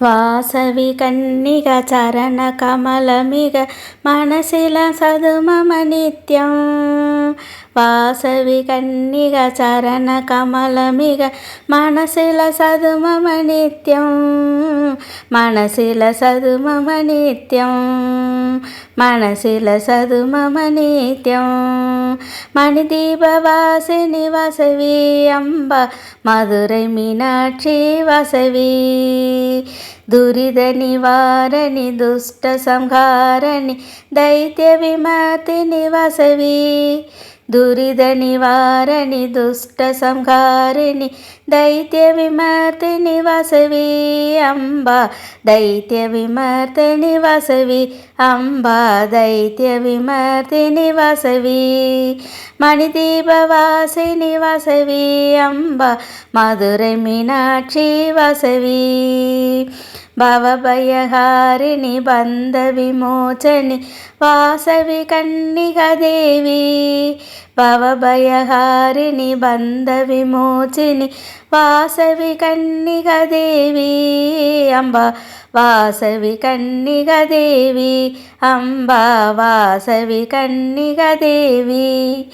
வாசவி கன்னிக சரண கமலமிக மனசில சதுமம நித்யம். வாசவி கன்னிக சரண கமலமிக மனசில சதுமம நித்யம். மனசில சதுமம நித்யம். మనసిల సదుమమ నిత్యం మణిదీపవాసిని వసవి అంబ మధురై మీనాక్షి వసవి దురిద నివారణి దుష్ట సంహారణి దైత్య విమతిని వసవి దురిద నివారణి దుష్ట సంహారిణి దైత్య విమర్తిని వసవి అంబ దైత్య విమర్తిని వసవి అంబ దైత్య విమర్తిని వసవి మణిదీపవాసిని వసవి అంబ మధుర మీనాక్షి వసవి భవభయహారిణి బంధ విమోచని వాసవి కన్నికదేవి భవభయహారిణి బంధ విమోచిని వాసవి కన్నికదేవి అంబ వాసవి కన్నిగ దేవి అంబ వాసవి కన్నిగ కన్నికదేవి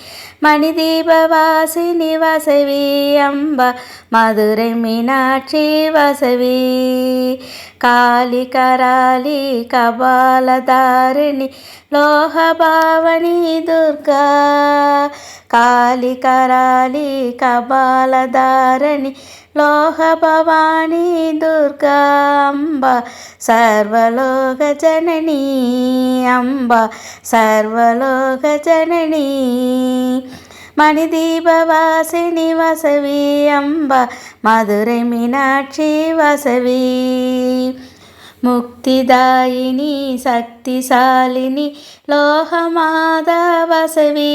మణిదీపవాసిని వసవి అంబ మధుర మీనాక్షి వసవి. కాళికరాలి కబాలధారిణి లోహభావని దుర్గా. കാലി കരാലി കപാലധാരണി ലോഹഭവാനി ദുർഗാംബ സർവലോക ജനനീ അംബ സർവലോക ജനനീ മണിദീപവാസിനി വസവി അംബ മധുര മീനാക്ഷി വസവി മുക്തിദായിനി ശക്തിശാലിനി ലോഹമാതാ വസവി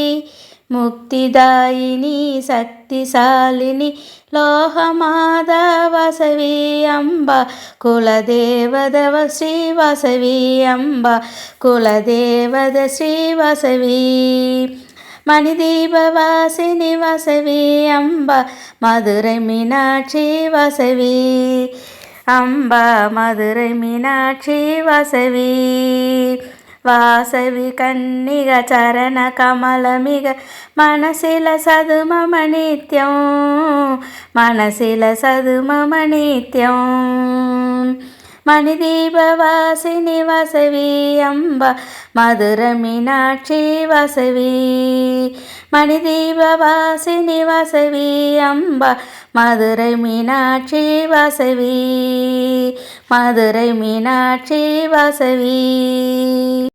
ముక్తిదాయిని శక్తిశాలిని లోహమాద వసవి అంబ కులదేవదవ శ్రీ వసవి అంబ కులదేవద శ్రీ వసవి మణిదీపవాసిని వసవి అంబ మధురై మీనాక్షి వసవి. అంబ మధురై మీనాక్షి వసవి. வாசவி கன்னிக சரண கமலமிக மனசில சதுமம நித்யம் மனசில சதுமம நித்யம் மணிதீபவாசினி வசவி அம்ப. மதுர மீனாட்சி வசவி. மணிதீபவாசினி வசவி அம்ப. மதுரை மீனாட்சி வசவி. மதுரை மீனாட்சி வசவி.